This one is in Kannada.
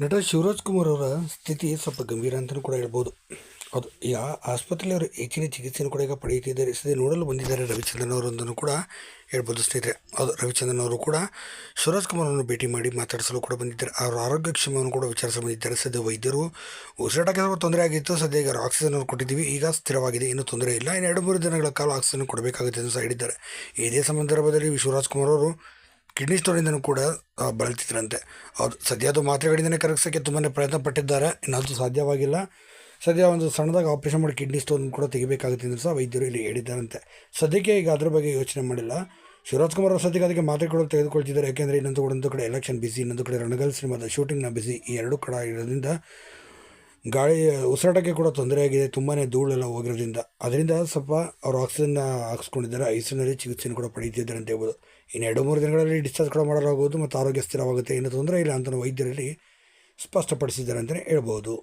ನಟ ಶಿವರಾಜ್ ಕುಮಾರ್ ಅವರ ಸ್ಥಿತಿ ಸ್ವಲ್ಪ ಗಂಭೀರ ಅಂತಲೂ ಕೂಡ ಹೇಳ್ಬೋದು. ಅದು ಈಗ ಆಸ್ಪತ್ರೆಯಲ್ಲಿ ಅವರು ಹೆಚ್ಚಿನ ಚಿಕಿತ್ಸೆಯನ್ನು ಕೂಡ ಈಗ ಪಡೆಯುತ್ತಿದ್ದಾರೆ. ಸದ್ಯ ನೋಡಲು ಬಂದಿದ್ದಾರೆ ರವಿಚಂದ್ರನ್ ಅವರೊಂದನ್ನು ಕೂಡ ಹೇಳ್ಬೋದು ಸ್ನೇಹಿತರೆ. ಅದು ರವಿಚಂದ್ರನ್ ಅವರು ಕೂಡ ಶಿವರಾಜ್ ಕುಮಾರ್ ಅವರನ್ನು ಭೇಟಿ ಮಾಡಿ ಮಾತಾಡಿಸಲು ಕೂಡ ಬಂದಿದ್ದಾರೆ. ಅವರ ಆರೋಗ್ಯ ಕ್ಷೇಮವನ್ನು ಕೂಡ ವಿಚಾರಿಸಲು ಬಂದಿದ್ದಾರೆ. ಸದ್ಯ ವೈದ್ಯರು ಉಸಿರಾಟಕ್ಕೆ ಸ್ವಲ್ಪ ತೊಂದರೆ ಆಗಿತ್ತು. ಸದ್ಯ ಈಗ ಆಕ್ಸಿಜನ್ ಅವರು ಕೊಟ್ಟಿದ್ದೀವಿ. ಈಗ ಸ್ಥಿರವಾಗಿದೆ. ಇನ್ನೂ ತೊಂದರೆ ಇಲ್ಲ. ಇನ್ನು ಎರಡು ಮೂರು ದಿನಗಳ ಕಾಲ ಆಕ್ಸಿಜನ್ ಕೊಡಬೇಕಾಗುತ್ತೆ ಅಂತ ಹೇಳಿದ್ದಾರೆ. ಇದೇ ಸಂದರ್ಭದಲ್ಲಿ ಶಿವರಾಜ್ ಕುಮಾರ್ ಅವರು ಕಿಡ್ನಿ ಸ್ಟೋನಿಂದನೂ ಕೂಡ ಬಳಲ್ತಿದ್ರಂತೆ. ಅವ್ರು ಸದ್ಯ ಅದು ಮಾತ್ರೆಗಳಿಂದನೇ ಕರಗಿಸೋಕ್ಕೆ ತುಂಬಾ ಪ್ರಯತ್ನ ಪಟ್ಟಿದ್ದಾರೆ ಇನ್ನಾದರೂ ಸಾಧ್ಯವಾಗಿಲ್ಲ. ಸದ್ಯ ಒಂದು ಸಣ್ಣದಾಗಿ ಆಪರೇಷನ್ ಮಾಡಿ ಕಿಡ್ನಿ ಸ್ಟೋನ್ ಕೂಡ ತೆಗಿಬೇಕಾಗುತ್ತೆ ಅಂತ ಸಹ ವೈದ್ಯರು ಇಲ್ಲಿ ಹೇಳಿದ್ದಾರಂತೆ. ಸದ್ಯಕ್ಕೆ ಈಗ ಅದ್ರ ಬಗ್ಗೆ ಯೋಚನೆ ಮಾಡಿಲ್ಲ. ಶಿವರಾಜ್ ಕುಮಾರ್ ಅವರು ಸದ್ಯಕ್ಕೆ ಅದಕ್ಕೆ ಕೂಡ ತೆಗೆದುಕೊಳ್ತಿದ್ದಾರೆ. ಯಾಕೆಂದರೆ ಇನ್ನೊಂದು ಕೂಡ ಒಂದು ಕಡೆ ಎಲೆಕ್ಷನ್ ಬಿಸಿ ಇನ್ನೊಂದು ಕಡೆ ರಣಗಲ್ ಸಿನಿಮಾದ ಶೂಟಿಂಗ್ನ ಬಿಸಿ ಈ ಎರಡು ಕಡೆ ಇರೋದ್ರಿಂದ ಗಾಳಿ ಉಸಿರಾಟಕ್ಕೆ ಕೂಡ ತೊಂದರೆ ಆಗಿದೆ. ತುಂಬಾ ಧೂಳೆಲ್ಲ ಹೋಗಿರೋದ್ರಿಂದ. ಅದರಿಂದ ಸ್ವಲ್ಪ ಅವರು ಆಕ್ಸಿಜನ್ನ ಹಾಕ್ಸ್ಕೊಂಡಿದ್ದಾರೆ. ಐಸಿನಲ್ಲಿ ಚಿಕಿತ್ಸೆಯನ್ನು ಕೂಡ ಪಡೀತಿದ್ದಾರೆ ಅಂತ ಹೇಳ್ಬೋದು. ಇನ್ನು ಎರಡು ಮೂರು ದಿನಗಳಲ್ಲಿ ಡಿಸ್ಚಾರ್ಜ್ ಕೂಡ ಮಾಡಲಾಗುವುದು ಮತ್ತು ಆರೋಗ್ಯ ಸ್ಥಿರವಾಗುತ್ತೆ. ಏನು ತೊಂದರೆ ಇಲ್ಲ ಅಂತ ವೈದ್ಯರಲ್ಲಿ ಸ್ಪಷ್ಟಪಡಿಸಿದ್ದಾರೆ ಅಂತಲೇ ಹೇಳ್ಬೋದು.